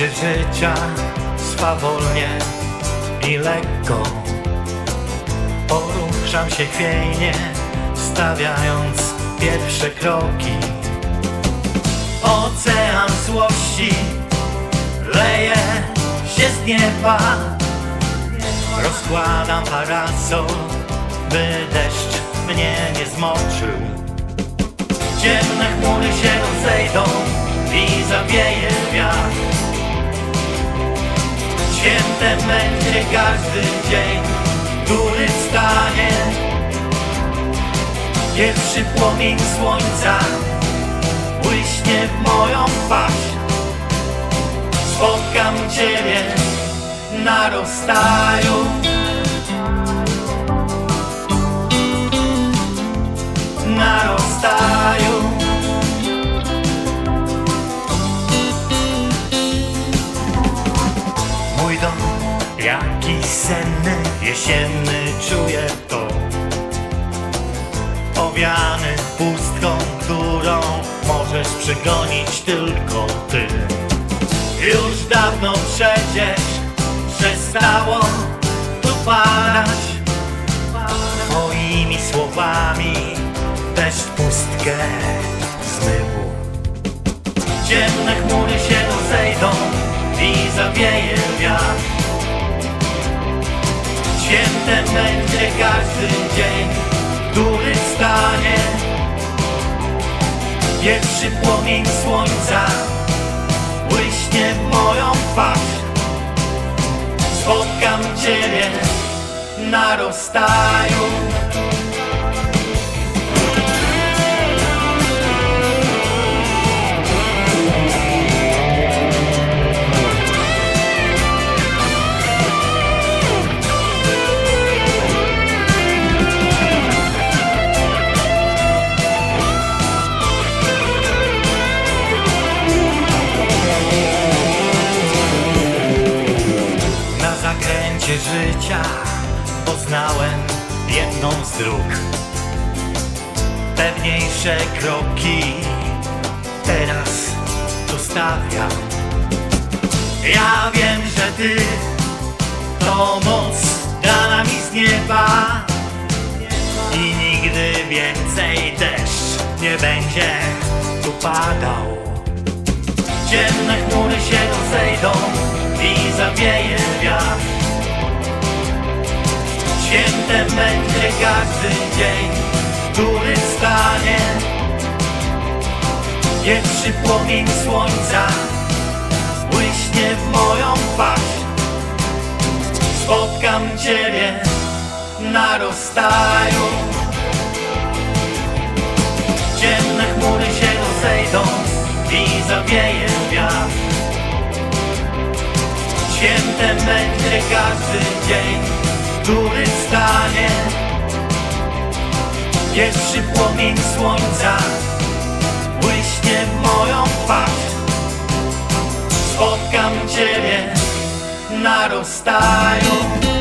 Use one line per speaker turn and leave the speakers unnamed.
zakręcie życia swawolnie i lekko. Poruszam się chwiejnie, stawiając pierwsze kroki. Ocean złości leje się z nieba. Rozkładam parasol, by deszcz mnie nie zmoczył. Ciemne chmury się rozejdą i zawieje wiatr Świętem będzie każdy dzień, który wstanie. Pierwszy płomień słońca błyśnie w moją twarz. Spotkam Ciebie na rozstaju senny, jesienny czuję to. Owiany pustką, którą możesz przegonić tylko ty. Już dawno przecież przestało tu padać. Twoimi słowami deszcz pustkę zmył Ciemne chmury się rozejdą i zawieje Świętem będzie każdy dzień, który wstanie? Pierwszy płomień słońca błyśnie w moją twarz. Spotkam Ciebie na rozstaju zakręcie życia poznałem jedną z dróg. Pewniejsze kroki teraz tu stawiam Ja wiem, że Ty to moc dana mi z nieba. I nigdy więcej deszcz nie będzie tu padał. Ciemne chmury się rozejdą i zawieje wiatr Świętem będzie każdy dzień, który wstanie Pierwszy płomień słońca błyśnie w moją twarz. Spotkam Ciebie na rozstaju. Ciemne chmury się rozejdą i zawieje wiatr. Świętem będzie każdy dzień, który wstanie. Pierwszy płomień słońca błyśnie moją twarz. Spotkam Ciebie na rozstaju